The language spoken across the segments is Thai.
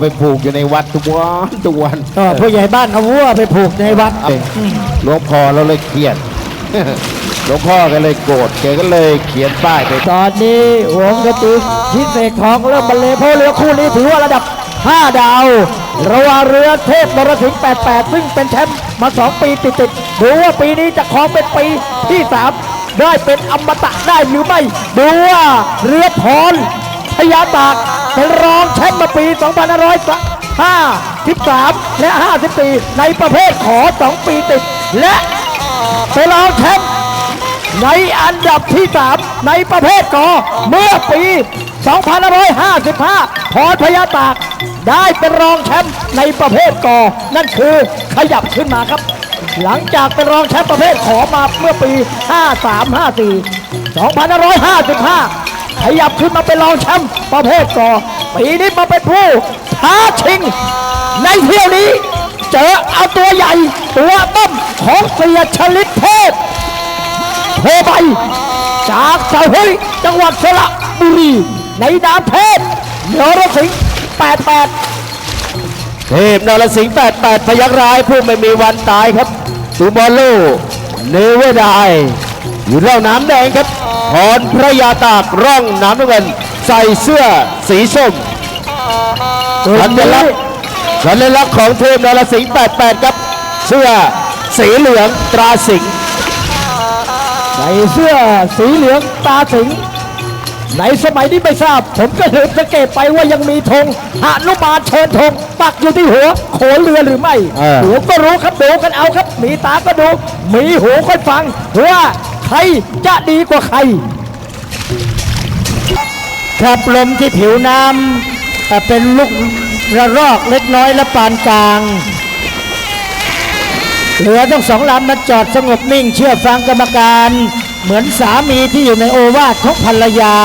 ไปผูกอยู่ในวัดทุกวันทุกวันก็ผู้ใหญ่บ้านเอาวัวไปผูกในวัดเอ้ยหลวงพ่อเราเลยเครียดหลวงพ่อก็เลยโกรธแกก็เลยเขียนป้ายไปตอนนี้หวงกระติกพิเศษทองเริ่มบรรเลงเพราะเรือคู่นี้ถือว่าระดับ 5 ดาว ระหว่างเรือเทพนรสิงห์88 ซึ่งเป็นแชมป์มา 2 ปีติดๆดูว่าปีนี้จะครองเป็นปีที่ 3 ได้เป็นอมตะได้หรือไม่ ดูว่าเรือพร พญาตากเป็นรองแชมป์มาปี 2553 และ 54 ในประเภทขอ 2 ปีติด และเป็นรองแชมป์ในอันดับที่ 3 ในประเภทกอเมื่อปี 2555 พรพญาตากได้เป็นรองแชมป์ในประเภทกอ นั่นคือขยับขึ้นมาครับ หลังจากเป็นรองแชมป์ประเภทขอมาเมื่อปี 5354 2555 ขยับขึ้นมาเป็นรองแชมป์ประเภทกอปีนี้มาเป็นผู้ท้าชิง ในเที่ยวนี้ เจอเอาตัวใหญ่ ตัวต้มของเสียชลิตเทพโทไป จากสาห้วยจังหวัดสระบุรี ในนามเพศนรสิงห์88 เทพนรสิงห์88 พยักร้ายผู้ไม่มีวันตายครับตูบอลโลเนเวอร์ไดอยู่เล่าน้ำแดงครับ พรพระยาตากร่องน้ำน้ำเงิน ใส่เสื้อสีส้มสัญลักษณ์สัญลักษณ์ของเทพนรสิงห์88ครับ เสื้อสีเหลืองตราสิงห์ใส่เสื้อสีเหลืองตาสิงห์ในสมัยนี้ไม่ทราบ ผมก็ลืมสังเกตไปว่ายังมีธงหนุมานเชิญธงปักอยู่ที่หัวโขนเรือหรือไม่หูก็รู้ครับดูกันเอาครับ มีตาก็ดู มีหูค่อยฟังว่าใค รจะดีกว่าใคร ครับลมที่ผิวน้ำเอ่เป็นลูกระรอกเล็กน้อยและปานกลางเรือทั้งสองลำมาจอดสงบนิ่งเชื่อฟังกรรมการ เหมือนสามีที่อยู่ในโอวาทของภรรยา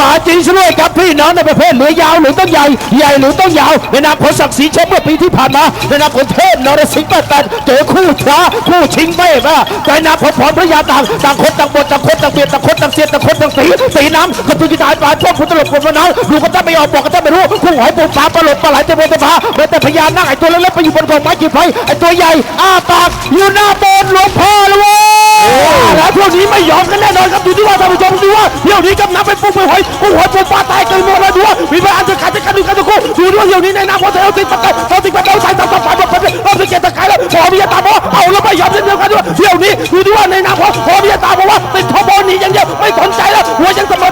ป่าจริงซะด้วยครับพี่น้องในประเภทเหลือยาวหรือต้องใหญ่ใหญ่หรือต้องยาวในนามของศักดิ์ศรีแชมป์เมื่อปีที่ผ่านมาในนามของเทพนรสิงห์88เจอคู่ช้าคู่ชิงไม่มาในนามของพรพระยาต่างต่างคนต่างบทต่างคนต่างเบียดต่างคนต่างเสียดต่างคนต่างสีสีน้ำกับตุกิตายปลาช่วงพุทธหลบฝนมะนาวดูกันถ้าไม่ออกบอกกันถ้าไม่รู้คู่หอยปูปลาปลาหลดปลาไหลเตบนตะพาแม้แต่พญานาคไอตัวเล็กๆไปอยู่บนกองไม้จีบไฟไอตัวใหญ่อ้าปากอยู่หน้าโบสถ์หลวงพ่อเลยเว้ยแล้วพวกนี้ไม่ยอมกันแน่นอนครับดูที่ว่าท่านผู้ชมดูว่าเที่ยวนี้กำนับไปปุ๊บไปหอยกุ้งหอยปูปลาตายเกินหมดแล้วดูว่ามีพยานจะขาดจะกันดูกันทุกคู่ดูด้วยเดี๋ยวนี้ในนามของเทวติดปัตตาเทวติดปัตตาใส่ตับตัดฝ่ายแบบเป็นรอบที่เกียรติกายแล้วพอมีตาบอกเอาแล้วไปยอมเช่นเดียวกันด้วยเดี๋ยวนี้ดูด้ว่าในนามของพอมีตาบอกว่าติดทบหนีอย่างเดียวไม่สนใจแล้วหัวยังเสมอ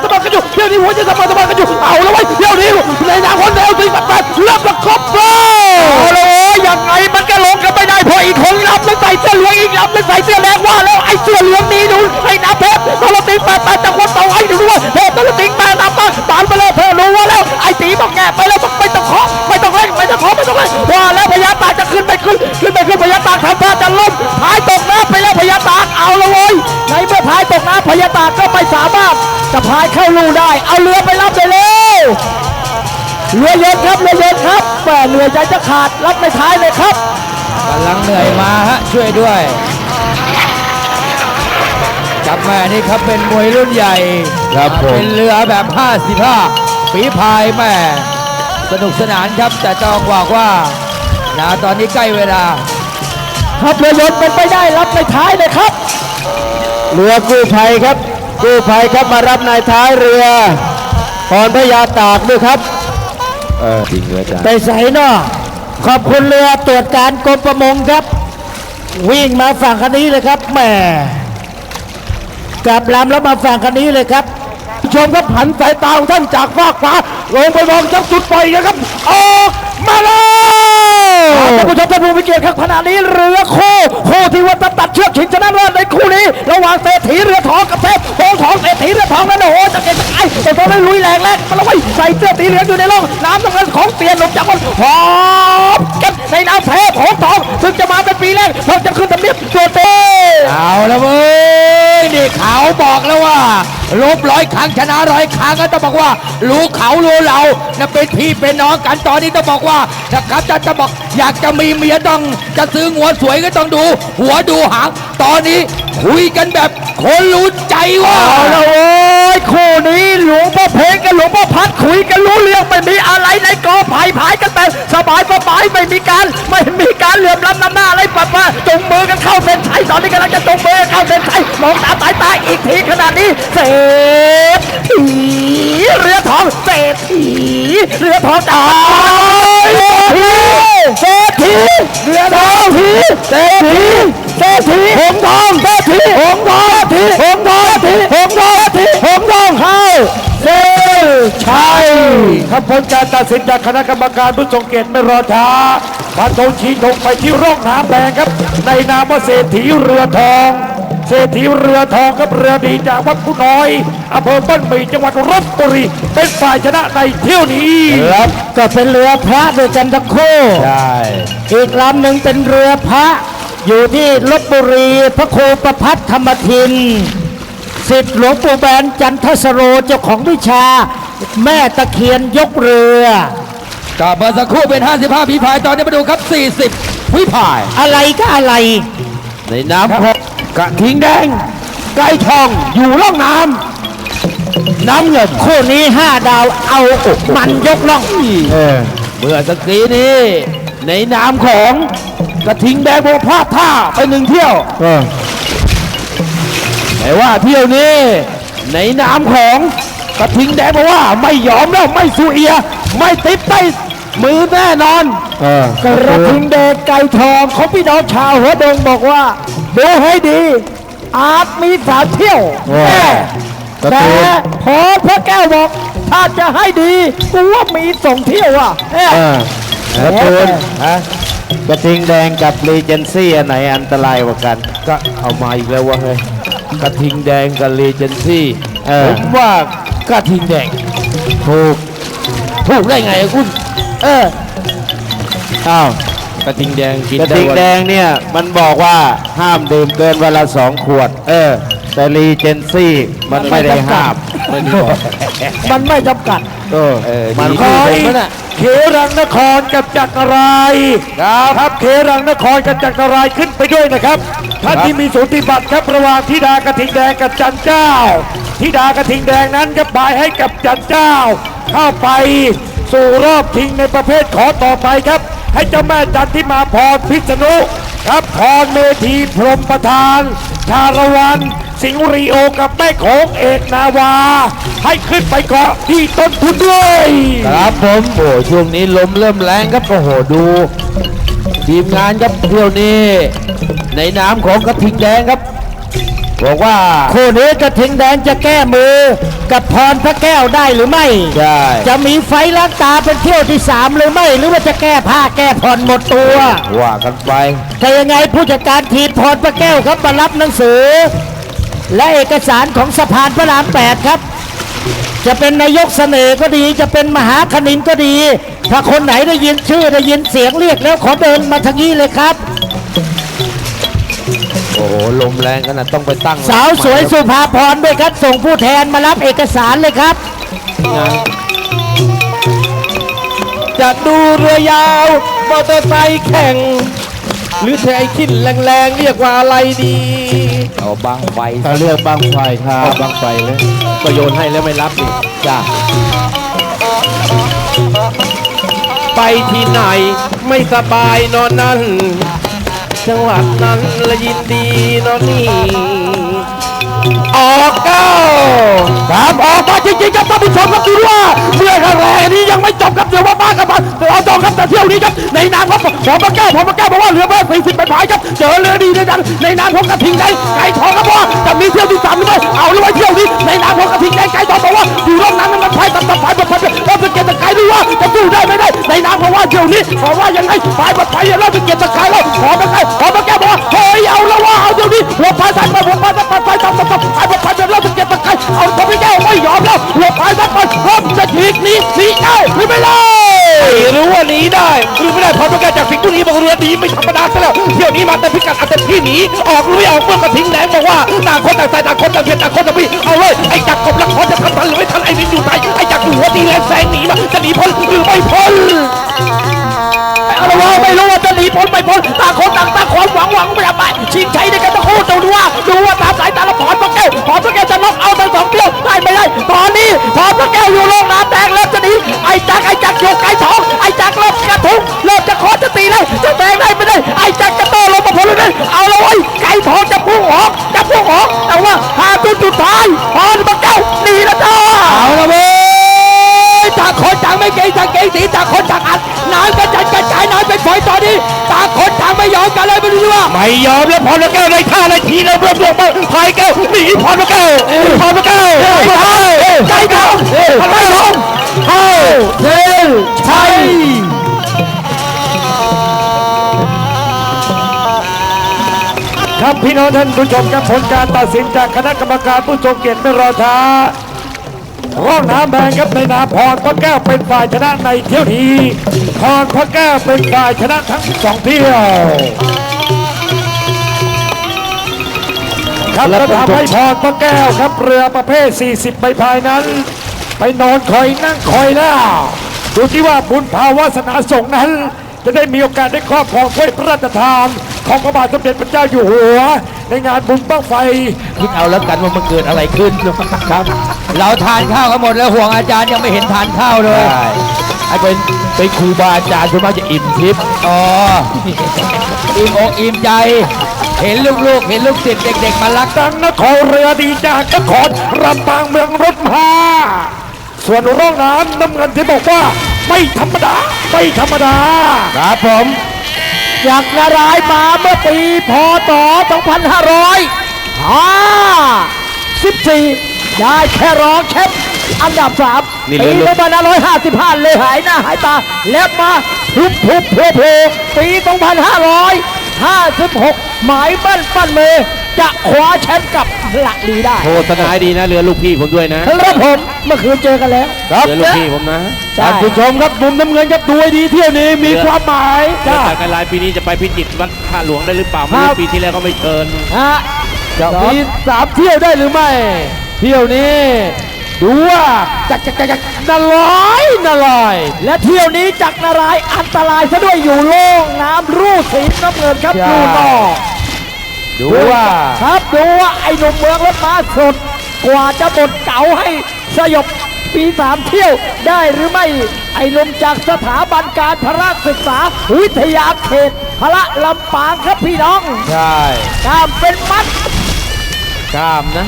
สามารถจะพายเข้าลู่ได้ เอาเรือไปรับไปเร็วเรือเย็นครับเรือเย็นครับแหมเหนื่อยใจจะขาดรับในท้ายเลยครับกำลังเหนื่อยมาฮะช่วยด้วยจับแม่นี่ครับเป็นมวยรุ่นใหญ่ครับผมเป็นเรือแบบ55ฝีพายแม่สนุกสนานครับแต่ต้องบอกว่านะตอนนี้ใกล้เวลาครับเรือยนต์เป็นไปได้รับในท้ายเลยครับเรือกู้ภัยครับ กู้ภัยครับมารับนายท้ายเรือพรพญาตากด้วยครับเออจริงเลยจ้ะไปใส่เนาะขอบคุณเรือตรวจการกรมประมงครับ วิ่งมาฝั่งคันนี้เลยครับแหมกลับลำแล้วมาฝั่งคันนี้เลยครับชมครับหันสายตาของท่านจากฟากฟ้าลงไปมองจังจุดปล่อยนะครับออกมาแล้ว ท่านผู้ชมท่านผู้มีเกียรติครับขณะนี้เรือคู่คู่ที่ว่าจะตัดเชือกชิงชนะเลิศในคู่นี้ ระหว่างเศรษฐีเรือทองกับเทพโองของเศรษฐีเรือทองนั่นโอ้โหจะเก่งจะไอ้แต่ตอนนี้ลุยแรงแรงมาแล้วไว้ยใส่เสื้อสีเหลืองอยู่ในร่องน้ำน้ำเงินของเตียนหลบจากมันหอมกันในน้ำเทพโองทองซึ่งจะมาเป็นปีแรกเราจะขึ้นทำเนียบตัวเต้เอาแล้วเว้ยนี่เขาบอกแล้วว่าลบร้อยครั้งชนะร้อยครั้งก็ต้องบอกว่ารู้เขารู้เรานะเป็นพี่เป็นน้องกันตอนนี้ต้องบอกว่า นะครับจะจะบอกอยากจะมีเมียต้อง จะซื้อหัวสวยก็ต้องดู หัวดูหาง ตอนนี้คุยกันแบบคนรู้ใจว่าเอาละเว้ ยยคู่นี้หลวงพ่อเพลงกับหลวงพ่อพัดคุยกันรู้เรื่องไม่มีอะไรในกอไผ่ผายกันแต่สบายสบายไม่มีการไม่มีการเหลื่อมล้ำน้ำหน้าอะไรปะปะจงมือกันเข้าเส้นชัยตอนนี้กำลังจะจงมือเข้าเส้นชัยมองตาสายตาอีกทีขนาดนี้เศรษฐีเรือทองเศรษฐีเรือทองตาย เศรษฐีเรือทองทีเศรษฐีเศรษฐีหงทองเศรษฐีหงทองทีหงทองทีหงทองทีหงทองเข้าเศรษฐชัยครับผลการตัดสินจากคณะกรรมการผู้ทรงเกียรติไม่รอช้าพันธงชี้ธงไปที่ร่องน้ำแดงครับ ในนามว่าเศรษฐีเรือทอง เศรษฐีเรือทองครับเรือดีจากวัดผู้น้อยอำเภอบ้านหมี่จังหวัดลบบุรีเป็นฝ่ายชนะในเที่ยวนี้ครับก็เป็นเรือพระด้วยกันทั้งคู่ใช่อีกลำหนึ่งเป็นเรือพระอยู่ที่ลบบุรีพระครูประพัฒธรรมทินสิทธิ์หลวงปู่แบนจันทสโรเจ้าของวิชา แม่ตะเคียนยกเรือก็เมื่อสักครู่เป็น 55ผีพายตอนนี้มาดูครับ 40ผีพาย อะไรก็อะไรในน้ำของ กระทิงแดง ไก่ทองอยู่ร่องน้ำน้ำเงินคู่นี้ห้าดาวเอามันยกล่องเออเมื่อสักทีนี้ ในนามของกระทิงแดงโบพลาดท่าไปหนึ่งเที่ยวแต่ว่าเที่ยวนี้ ในนามของกระทิงแดงบอกว่าไม่ยอมแล้วไม่สูเอีย ไม่ติดใต้มือแน่นอนกระทิงแดงไก่ทองของพี่น้องชาวหัวดงบอกว่า ดูให้ดี อาจมีสามเที่ยวแน่แต่พอพระแก้วบอก ถ้าจะให้ดีกูว่ามีสองเที่ยวอะเอ๊ะแล้วคุณฮะกระทิงแดงกับรีเจนซี่อันไหนอันตรายกว่ากัน ก็เอามาอีกแล้ววะเฮ้ยกระทิงแดงกับรีเจนซี่ผมว่ากระทิงแดงถูกถูกได้ไงอะคุณ เอออ้าว กระทิงแดงกินกระทิงแดงเนี่ยมันบอกว่าห้ามดื่มเกินวันละสองขวด เออ แต่รีเจนซี่มันไม่ได้ห้ามมันบอก มันไม่จำกัดเออเออมันดีคอยผมน่ะ เขรังนครกับจักรรายครับครับเขรังนครกับจักรรายขึ้นไปด้วยนะครับท่านที่มีสูติบัตรครับระหว่างธิดากระทิงแดงกับจันเจ้าธิดากระทิงแดงนั้นก็บายให้กับจันเจ้า เข้าไปสู่รอบชิงในประเภทขอต่อไปครับ ให้เจ้าแม่จันทิมาพรพิษณุครับพรเมธีพรหมประธาน ชาละวัน สิงห์รีโอกับแม่โขงเอกนาวา ให้ขึ้นไปเกาะที่ต้นทุนด้วย ครับผมโอ้ช่วงนี้ลมเริ่มแรงครับโอ้โหดู ทีมงานครับเที่ยวนี้ ในนามของกระทิงแดงครับ บอกว่าคู่นี้กระทิงแดงจะแก้มือ กับพรพระแก้วได้หรือไม่ ใช่จะมีไฟล้างตาเป็นเที่ยวที่สามหรือไม่ หรือว่าจะแก้ผ้าแก้ผ่อนหมดตัวว่ากันไปแต่ยังไงผู้จัดการทีมพรพระแก้วครับมารับหนังสือ และเอกสารของสะพานพระรามแปดครับ จะเป็นนายกเสน่ห์ก็ดี จะเป็นมหาคณินก็ดี ถ้าคนไหนได้ยินชื่อได้ยินเสียงเรียกแล้วขอเดินมาทางนี้เลยครับ โอ้โหลมแรงขนาดต้องไปตั้งสาวสวยสุภาพรด้วยครับ ส่งผู้แทนมารับเอกสารเลยครับ จะดูเรือยาว มอเตอร์ไซค์แข่ง หรือไทยขึ้นแรงๆ เรียกว่าอะไรดีเอาบางไฟเขาเรียกบางไฟครัเอาบบางไฟเลยก็โยนให้แล้วไม่รับนี่จ้าไปที่ไหนไม่สบายนอนนั่น จังหวัดนั้นละยินดีนอนนี่ออกเก้าครับออกมาจริงๆครับท่านผู้ชมครับดูว่าเมื่อครั้งแรกนี้ยังไม่จบครับเดี๋ยวว่าบ้ากันมาเราจองครับแต่เที่ยวนี้ครับในนามของผมพระแก้วผมพระแก้วบอกว่าเรือแม่สี่สิบเป็นผายครับเจอเรือดีด้วยกันในนามของกระทิงแดงไก่ทองครับว่าจะมีเที่ยวที่สามหรือไม่เอาหรือไม่เที่ยวนี้ในนามของามของนี้บอว่ายังไงพายแบบพายเราเป็นเกียรติไก่เราขอพระแก้วขอพระแก้บอกเฮ้ยเอาล้วว่าเอาเดี๋ยวนี้หัวพายตัดไปหัวพายตัดไปพายตัดตัดตัดพายแบบพายแบบเราเป็นเกียรติไก่เอาพระแก้ไม่ยอมแล้วหัวพายตัดไปพร้อมจะฉีกนีหนีได้หรือไม่ได้ไม่รู้ว่าหนีได้หรือไม่ได้พอพระก้วจากสิงห์บุรีบอกเรือดีไม่ธรรมดาซะแล้วเที่ยวนี้มาแต่พิกัดอาจจะที่หนีออกลุยออกเมื่อกระทิ้งแดงบอกว่าต่างคนต่างใส่ต่างคนต่างเพียรต่างคนต่างพี่เอาเลยไอ้จักรกบลักขอจะทำทันหรือไม่ทันไอ้นี่อยู่ไหนไอ้จักรหัวตีแรงแซงหนีมาจะหนีพ้นหรือไม่พ้น ไม่รู้ว่าจะหนีพ้นไปพ้นตางคนต่างตาควาหวังหวังไม่ได้ไปชิงชัยในกันตะคู่ตรงดูว่าดูว่าตาสายตาละพรพระแก้วพรพระแก้วจะน็อกเอาทั้งสองเที่ยวได้ไม่ได้ตอนนี้พรพระแก้วอยู่โลกน้ำแดงแล้วจะหนีไอ้จักไอ้จักโยกไก่ทองไอ้จักเริ่มกระทุ้งเริ่มจะขอจะตีเลยจะแทงได้ไม่ได้ไอ้จักจะโตลงมาพ้นเลยเอาเลยไก่ทองจะพุ่งออกจะพุ่งออกแต่ว่าหาจุดสุดท้ายพรพระแก้วหนีแล้วจ้าเอาละเว้ยจากคนจากไม่เก่งจากเก่งสีจากคนจากอัดน้ำก็จะ รู้ว่าไม่ยอมแล้วพรแก้วในท่าในทีเลยเพื่อนเพื่อนพายแก้วหนีพรแก้วพรแก้วใจเก่าไม่ลงเข้าเทลชัยครับพี่น้องท่านผู้ชมครับผลการตัดสินจากคณะกรรมการผู้ทรงเกียรติไม่รอช้า ร่องน้ำแดงครับในนามพรพระแก้วเป็นฝ่ายชนะในเที่ยวนี้พรพระแก้วเป็นฝ่ายชนะทั้งสองเที่ยวครับแล้วทำให้พรพระแก้วครับเรือประเภท 40 ใบพายนั้น ไปนอนคอยนั่งคอยแล้วดูที่ว่าบุญภาวาสนาส่งส์นั้น จะได้มีโอกาสได้ครอบครองถ้วยพระราชทาน ของพระบาทสมเด็จพระเจ้าอยู่หัว ในงานบุญบ้างไฟ คิดเอาแล้วกันว่ามันเกิดอะไรขึ้นครับ เราทานข้าวกันหมดแล้วห่วงอาจารย์ยังไม่เห็นทานข้าวเลยใช่ไอ้เป็นเป็นครูบาอาจารย์ส่วนมากจะอิ่มทิพย์อ๋ออิ่มอกอิ่มใจ เห็นลูกๆเห็นลูกศิษย์เด็กๆมารักดังนครเรือดีจากนครลำปางเมืองรถมาส่วนร่องน้ำน้ำเงินที่บอกว่า ไม่ธรรมดา ไม่ธรรมดา ครับผมจากนารายณ์มาเมื่อปีพศ2554 ได้แค่รองแชมป์อันดับสามนี่ปีเรื่2อง555เลยหายหน้าหายตา แล้วมาทุบทุบโผล่โผล่ปี2556หมายมั่นปั้นมือจะคว้าแชมป์กับหลักลีได้โฆษณาให้ดีนะเรือลูกพี่ผมด้วยนะครับผมเมื่อคืนเจอกันแล้วเรือลูกพี่ผมนะ ใช่ ท่านผู้ชมครับมุมน้ำเงินครับดูให้ดีเที่ยวนี้มีความหมายเรือจากกันลายปีนี้จะไปพิจิตรวัดท่าหลวงได้หรือเปล่าไม่ครัรู้บ ปีที่แล้วก็ไม่เชิญ ฮะจะมีสามเที่ยวได้หรือไม่ เที่ยวนี้ ดูว่าจักจักจักจักน่าลอยน่าลอย และเที่ยวนี้จักรนารายณ์อันตรายซะด้วยอยู่โล่งน้ำรูดสีน้ำเงินครับใช่ ดูต่อดูว่าครับดูว่าไอ้หนุ่มเมืองรถม้าสด กว่าจะบดเก๋าให้สยบ ปีสามเที่ยวได้หรือไม่ ไอ้หนุ่มจากสถาบันการพระศึกษา วิทยาเขตพระลำปางครับพี่น้องใช่ตามเป็นมัดกล้ามนะ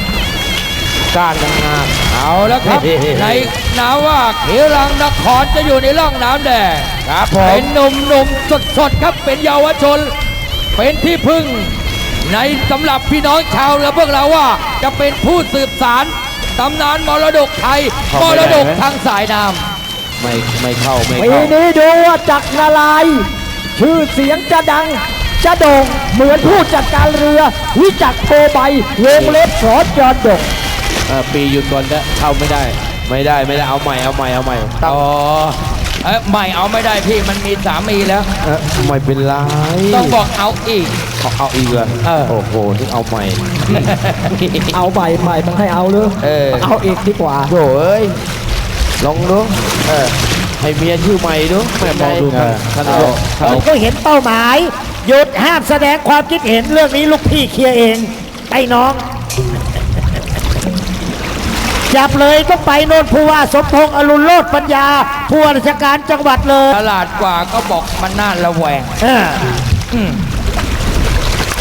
ก้านงานเอาแล้วครับ ในนาว่าเขลังนครจะอยู่ในร่องน้ำแดงครับผเป็มนหนุ่มหนุ่มสดสดๆครับเป็นเยาวชน เป็นที่พึ่ง ในสำหรับพี่น้องชาวเรือพวกเราว่าจะเป็นผู้สืบสาร ตำนานมรดกไทย มรดกทางสายน้ำไม่ไม่เข้าไม่ปีเข้านี้ดูว่าจักรนารายณ์ชื่อเสียงจะดัง จะโด่งเหมือนผู้จัดการเรือ วิจักรโกใบวงเล็บสอจอดดกเออปีหยุดก่อนจะเข้าไม่ได้ ไม่ได้ไม่ได้เอาใหม่เอาใหม่เอาใหม่ตั้งอ๋อ เอ้ยไม่เอาไม่ได้พี่มันมีสามีแล้ว เออไม่เป็นไรต้องบอกเอาอีก เขาเอาอีกเหรอเออ โอ้โหนี่เอาใหม่ เอาใบใหม่มันให้เอาเลยเออ เอาอีกดีกว่า โถเอ้ยลองดูเออให้เมียชื่อใหม่ดูแม่มองดูกันท่านเอาท่านมันก็เห็นเป้าหมายหยุดห้ามแสดงความคิดเห็นเรื่องนี้ลูกพี่เคลียร์เองไอ้น้อง จับเลยก็ไปโน่นผู้ว่าสมพงษ์อรุณโลดปัญญาผู้ว่าราชการจังหวัดเลยตลาดกว่าก็บอกมันน่าระแวงเออ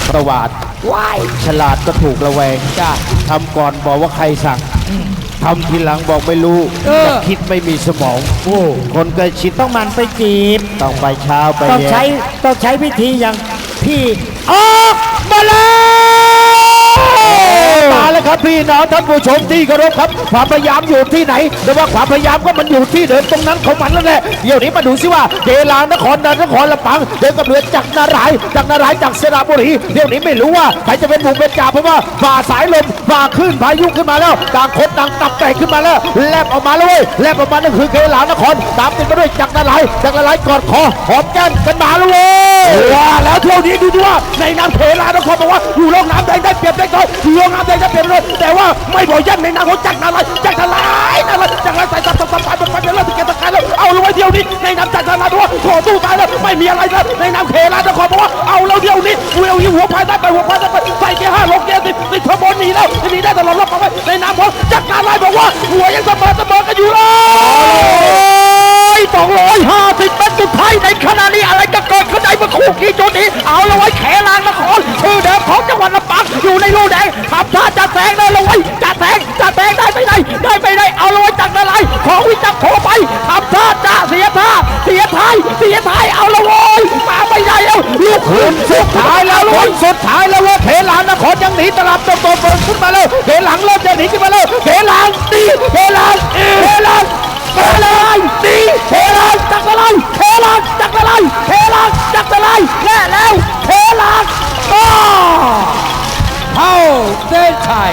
ประวัติว้ายฉลาดก็ถูกระแวงจ้าทำก่อนบอกว่าใครสั่งทำทีหลังบอกไม่รู้เออจะคิดไม่มีสมองโอ้คนใกล้ชิดต้องมันไปจีบ ต้องไปเช้าไปต้องเย็นใช้ต้องใช้วิธีอย่างพี่ออกมาเลยมา แล้วครับพี่น้องท่านผู้ชมที่เคารพครับความพยายามอยู่ที่ไหนแต่ว่าความพยายามก็มันอยู่ที่เดิมตรงนั้นของมันนั่นแหละเดี๋ยวนี้มาดูสิว่าเกลางนครนนครลำปางเดินกับเรือจากนารายจากนารายจากสระบุรีเดี๋ยวนี้ไม่รู้ว่าใครจะเป็นบุกเป็นจ่าเพราะว่าฝ่าสายลมฝ่าคลื่นพายุขึ้นมาแล้วต่างคนต่างตับแตกขึ้นมาแล้วแลบออกมาแล้วเว้ยแลบออกมานั่นคือเกลางนครตามติดมาด้วยจากนารายจากนารายกอดคอหอมแก้มกันมาแล้วเว้ยว่าแล้วเที่ยวนี้ดูดิว่าในน้ำเทลานครบอกว่าอยู่ร่องน้ำแดงได้เปรียบได้ก่อนอยู่ร่องน้ำแดงได้ปรียบเลยแต่ว่าไม่บอกยันในน้ำของจากนารายณ์จากนารายณ์นารายณ์จากนารายณ์ใส่ตับตับตับตับตับตับเริ่มตะเกียกตะกายแล้วเอาเลยเที่ยวนี้ในน้ำจากนารายณ์บอกว่าขอตู้ตายแล้วไม่มีอะไรแล้วในน้ำเทลานครบอกว่าเอาแล้วเที่ยวนี้เวลยิงหัวพายได้ไปหัวพายได้ไปใส่เกียร์ห้าลงเกียร์สิบติดเทอร์โบหนีแล้วหนีได้ตลอดรอบไปในน้ำของจากนารายณ์บอกว่าหัวยังเสมอเสมอกันอยู่เลยสองร้อยห้าสิบเมตรสุดท้ายในขณะนี้อะไรจะเกิดขึ้นในเมื่อคู่กี้จุดนี้เอาละไว้แขลางนครชื่อเดิมของจังหวัดลำ ลูกแดงทำท่าจะแซงได้ละไว้ยจะแซงจะแซงได้ไปไหนได้ไปไหนเอาละไว้จากนารายของวิจักรโผล่ไปทำท่าจะเสียท่าเสียท้ายเสียท้ายเอาละไว้ยมาไม่ได้แล้วลูกคุณสุดท้ายแล้วคนสุดท้ายแล้วเว่าเขลางนครยังหนีตลับตัวตเปิดขึ้นมาแล้วเขลังเริ่มจะหนีขึ้นมาแล้วเขลางตีเขลางเขลางเขลางตีเขลางจักรไลเขลางจักรไลเขลางจักรไลและแล้วเขลางก็ เข้าเส้นชัย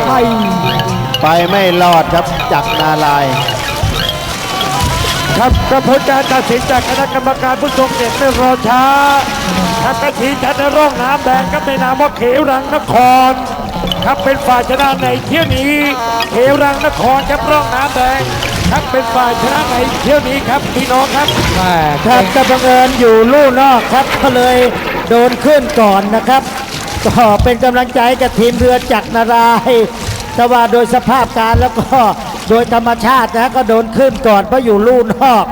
ไปไม่รอดครับจักรนารายณ์ครับกระผลการตัดสินจากคณะกรรมการผู้ทรงเกียรติไม่รอช้าทัพกระทีชันในร่องน้ำแดงครับในนามว่าเขรังนคร ครับเป็นฝ่ายชนะในเที่ยวนี้ เขรังนครครับร่องน้ำแดงครับเป็นฝ่ายชนะในเที่ยวนี้ครับพี่น้องครับแม่ครับก็บังเอิญอยู่ลู่นอกครับก็เลยโดนขึ้นก่อนนะครับ ก็เป็นกำลังใจกับทีมเรือจักรนารายแต่ว่าโดยสภาพการแล้วก็โดยธรรมชาตินะก็โดนขึ้นก่อนเพราะอยู่ลู่นอก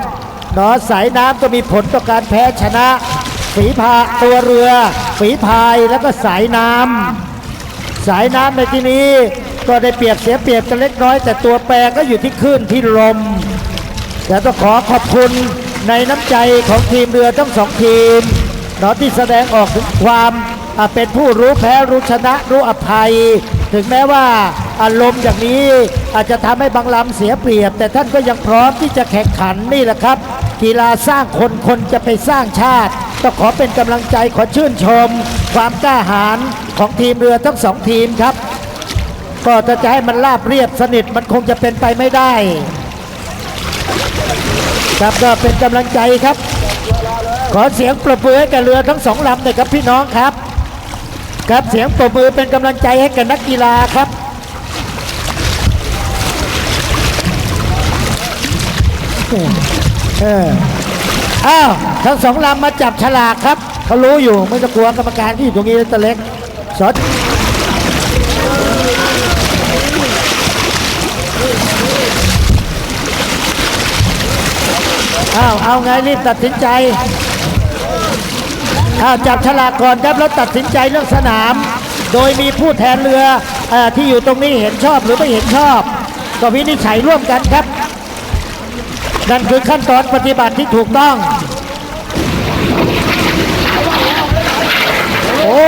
เนาะสายน้ำก็มีผลต่อการแพ้ชนะ ฝีพาตัวเรือ ฝีพายแล้วก็สายน้ำสายน้ำในที่นี้ก็ได้เปรียบเสียเปรียบกันเล็กน้อย แต่ตัวแปรก็อยู่ที่คลื่นที่ลมแต่ต้องขอขอบคุณในน้ำใจของทีมเรือทั้งสองทีมเนาะที่แสดงออกถึงความ เป็นผู้รู้แพ้รู้ชนะรู้อภัย ถึงแม้ว่าอารมณ์อย่างนี้อาจจะทำให้บางลำเสียเปรียบ แต่ท่านก็ยังพร้อมที่จะแข่งขันนี่แหละครับ กีฬาสร้างคนคนจะไปสร้างชาติต้องขอเป็นกำลังใจขอชื่นชม ความกล้าหาญของทีมเรือทั้งสองทีมครับ ก็ถ้าจะให้มันราบเรียบสนิทมันคงจะเป็นไปไม่ได้ครับก็เป็นกำลังใจครับ ขอเสียงปรบมือกับเรือทั้งสองลำหน่อยครับพี่น้องครับ ครับเสียงปรบมือเป็นกำลังใจให้กับนักกีฬาครับ เอออ้าวทั้งสองลำมาจับฉลากครับเขารู้อยู่ไม่ต้องกลัวกรรมการที่อยู่ตรงนี้ตะเล็กสดอ้าวเอาไงรีบตัดสินใจ อ้าวจับฉลากก่อนครับแล้วตัดสินใจเรื่องสนาม โดยมีผู้แทนเรือเออที่อยู่ตรงนี้เห็นชอบหรือไม่เห็นชอบ ก็วินิจฉัยร่วมกันครับ นั่นคือขั้นตอนปฏิบัติที่ถูกต้อง โอ้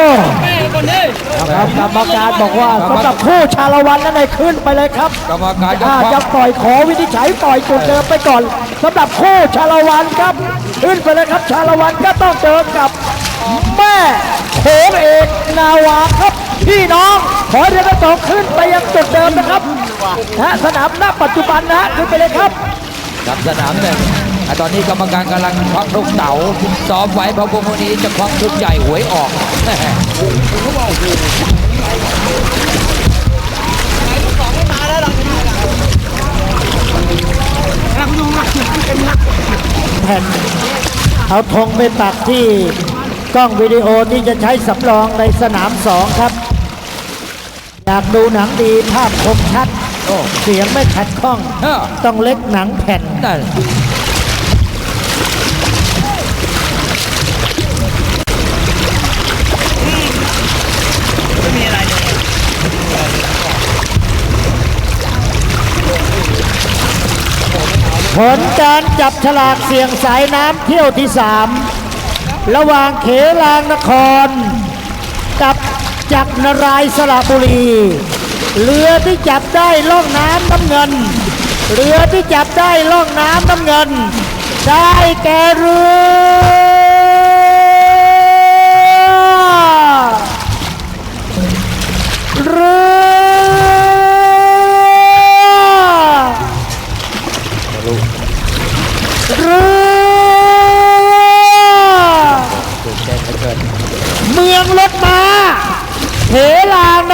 ครับกรรมการบอกว่าสำหรับคู่ชาละวันนั่นเลยขึ้นไปเลยครับกรรมการจะอ่าคจะวักปล่อยขอวินิจฉัยปล่อยจุดเดิมไปก่อนสำหรับคู่ชาละวันครับ ขึ้นไปเลยครับ ชาละวันก็ต้องเจอกับแม่โขงเอกนาวาครับพี่น้องขอเรียนต่อขึ้นไปยังจุดเดิมนะครับนะสนามณปัจจุบันนะขึ้นไปเลยครับกับสนามหนึ่งอะ ตอนนี้กรรมการกำลังควักลูกเต๋าซ้อมไว้เพราะพวกนี้จะควักลูกใหญ่หวยออกแม่แผ่นเอาธงไปปักที่กล้องวิดีโอที่จะใช้สำรองในสนามสองครับ อยากดูหนังดีภาพคมชัด เสียงไม่ขัดข้องเออต้องเล็กหนังแผ่น ผลการจับฉลากเสียงสายน้ำเที่ยวที่สามระหว่างเขลางนคร กับจักรนรายสระบุรี เรือที่จับได้ล่องน้ำน้ำเงิน เรือที่จับได้ล่องน้ำน้ำเงิน ได้แก่เรือเรือ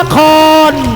นคร